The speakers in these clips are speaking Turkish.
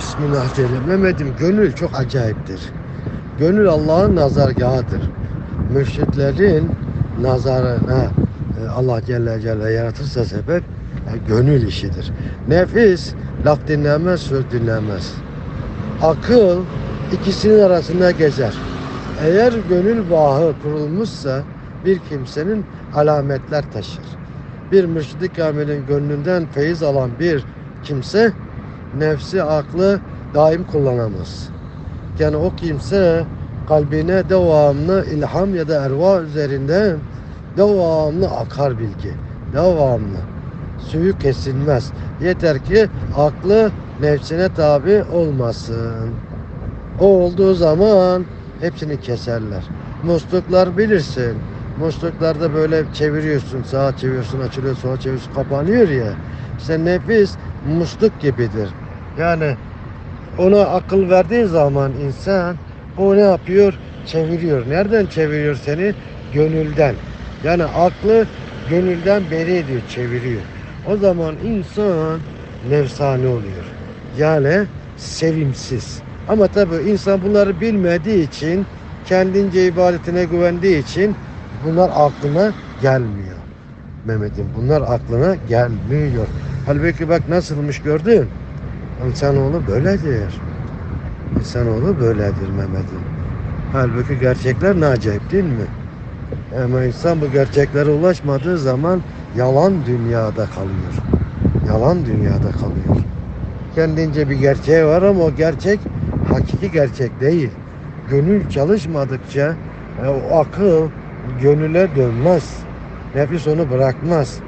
Bismillah diyelim. Mehmet'im gönül çok acayiptir. Gönül Allah'ın nazargahıdır. Mürşitlerin nazarına e, Allah Celle Celle yaratırsa sebep e, gönül işidir. Nefis laf dinlemez, söz dinlemez. Akıl ikisinin arasında gezer. Eğer gönül bağı kurulmuşsa bir kimsenin alametler taşır. Bir mürşid-i kamilin gönlünden feyiz alan bir kimse nefsi, aklı daim kullanamaz. Yani o kimse kalbine devamlı ilham ya da erva üzerinden devamlı akar bilgi. Devamlı. Suyu kesilmez. Yeter ki aklı nefsine tabi olmasın. O olduğu zaman hepsini keserler. Musluklar bilirsin. Musluklarda böyle çeviriyorsun, sağa çeviriyorsun, açılıyor, sola çeviriyorsun, kapanıyor ya. İşte nefis musluk gibidir. Yani ona akıl verdiği zaman insan o ne yapıyor? Çeviriyor. Nereden çeviriyor seni? Gönülden. Yani aklı gönülden beri ediyor, çeviriyor. O zaman insan nefsani oluyor. Yani sevimsiz. Ama tabii insan bunları bilmediği için, kendince ibadetine güvendiği için bunlar aklına gelmiyor. Mehmet'im bunlar aklına gelmiyor. Halbuki bak nasılmış gördün. İnsanoğlu böyledir. İnsanoğlu böyledir Mehmet'im. Halbuki gerçekler ne acayip değil mi? Ama insan bu gerçeklere ulaşmadığı zaman yalan dünyada kalıyor. Yalan dünyada kalıyor. Kendince bir gerçeği var ama o gerçek hakiki gerçek değil. Gönül çalışmadıkça e, o akıl gönüle dönmez. Nefis onu bırakmaz.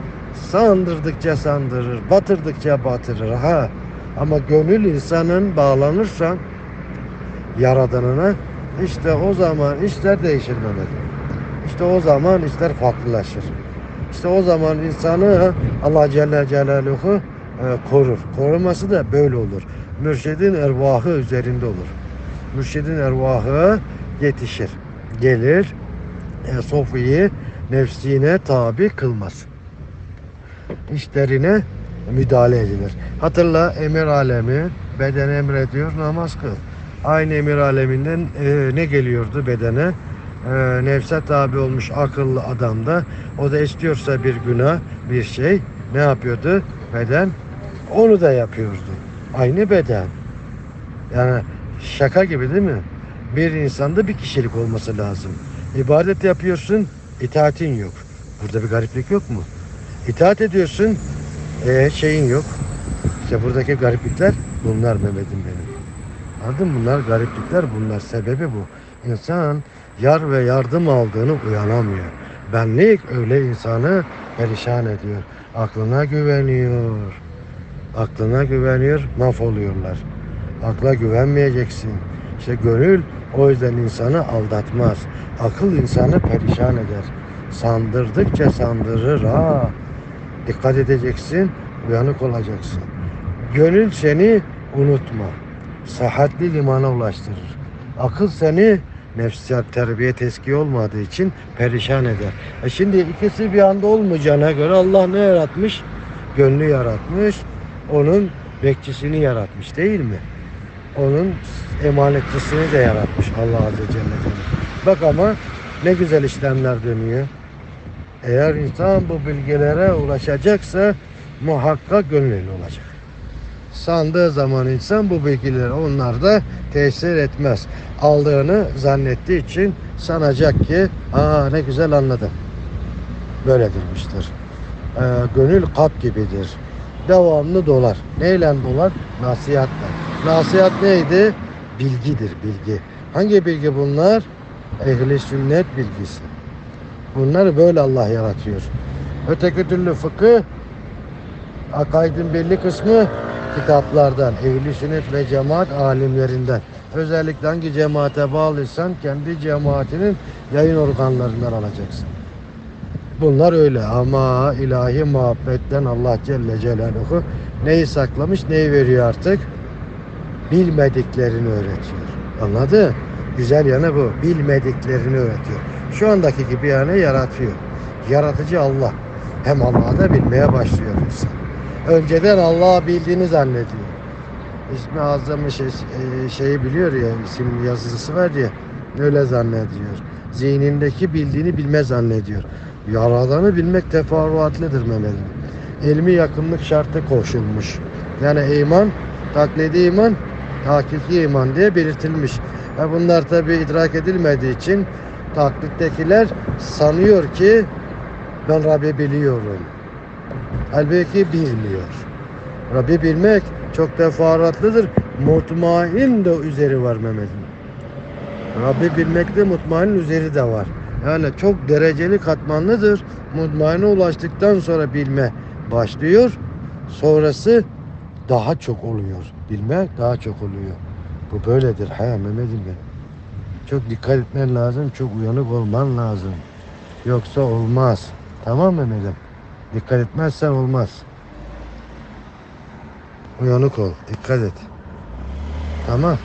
Sandırdıkça sandırır, batırdıkça batırır. Ha ama gönül insanın bağlanırsa yaradanına işte o zaman işler değişir Mehmet'im. İşte o zaman işler farklılaşır. İşte o zaman insanı Allah Celle Celaluhu e, korur. Koruması da böyle olur. Mürşidin ervahı üzerinde olur. Mürşidin ervahı yetişir. Gelir. E, Sofi'yi nefsine tabi kılmaz. İşlerine müdahale edilir. Hatırla emir alemi beden emrediyor namaz kıl. Aynı emir aleminden e, ne geliyordu bedene? E, nefse tabi olmuş akıllı adamda o da istiyorsa bir günah bir şey ne yapıyordu? Beden onu da yapıyordu. Aynı beden. Yani şaka gibi değil mi? Bir insanda bir kişilik olması lazım. İbadet yapıyorsun, itaatin yok. Burada bir gariplik yok mu? İtaat ediyorsun, e, şeyin yok. İşte buradaki gariplikler bunlar Mehmet'im benim. Anladın mı? Bunlar gariplikler, bunlar sebebi bu. İnsan yar ve yardım aldığını uyanamıyor. Benlik öyle insanı perişan ediyor. Aklına güveniyor. Aklına güveniyor, mahvoluyorlar. Akla güvenmeyeceksin. İşte gönül o yüzden insanı aldatmaz. Akıl insanı perişan eder. Sandırdıkça sandırır ha. Dikkat edeceksin, uyanık olacaksın. Gönül seni unutma. Sıhhatli limana ulaştırır. Akıl seni nefsiyat terbiye teski olmadığı için perişan eder. E şimdi ikisi bir anda olmayacağına göre Allah ne yaratmış? Gönlü yaratmış. Onun bekçisini yaratmış değil mi? Onun emanetçisini de yaratmış Allah Azze. Celle. Bak ama ne güzel işlemler dönüyor. Eğer insan bu bilgilere ulaşacaksa muhakkak gönüllü olacak. Sandığı zaman insan bu bilgileri onlarda tesir etmez. Aldığını zannettiği için sanacak ki aa ne güzel anladım. Böyledirmiştir. Ee, gönül kap gibidir. Devamlı dolar. Neyle dolar? Nasihatla. Nasihat neydi? Bilgidir bilgi. Hangi bilgi bunlar? Ehli sünnet bilgisi. Bunları böyle Allah yaratıyor. Öteki türlü fıkıh akaidin belli kısmı kitaplardan, ehli sünnet ve cemaat alimlerinden. Özellikle hangi cemaate bağlıysan kendi cemaatinin yayın organlarından alacaksın. Bunlar öyle ama ilahi muhabbetten Allah Celle Celaluhu neyi saklamış neyi veriyor artık? Bilmediklerini öğretiyor. Anladın? Güzel yanı bu. Bilmediklerini öğretiyor. Şu andaki gibi yani yaratıyor. Yaratıcı Allah. Hem Allah'ı da bilmeye başlıyor insan. Önceden Allah'ı bildiğini zannediyor. İsmi Azam'ın şey, e, şeyi biliyor ya, isim yazısı var ya, öyle zannediyor. Zihnindeki bildiğini bilmez zannediyor. Yaradanı bilmek teferruatlıdır Mehmet'im. Elmi yakınlık şartı koşulmuş. Yani iman, taklidi iman, hakiki iman diye belirtilmiş. E bunlar tabi idrak edilmediği için taklittekiler sanıyor ki ben Rabbi biliyorum. Halbuki bilmiyor. Rabbi bilmek çok teferruatlıdır. Mutmain de üzeri var Mehmet'im. Rabbi bilmekte mutmain üzeri de var. Yani çok dereceli katmanlıdır. Mutmaine ulaştıktan sonra bilme başlıyor. Sonrası daha çok oluyor. Bilme daha çok oluyor. Bu böyledir. Ha Mehmet'im benim. Çok dikkat etmen lazım. Çok uyanık olman lazım. Yoksa olmaz. Tamam mı Mehmet'im? Dikkat etmezsen olmaz. Uyanık ol. Dikkat et. Tamam.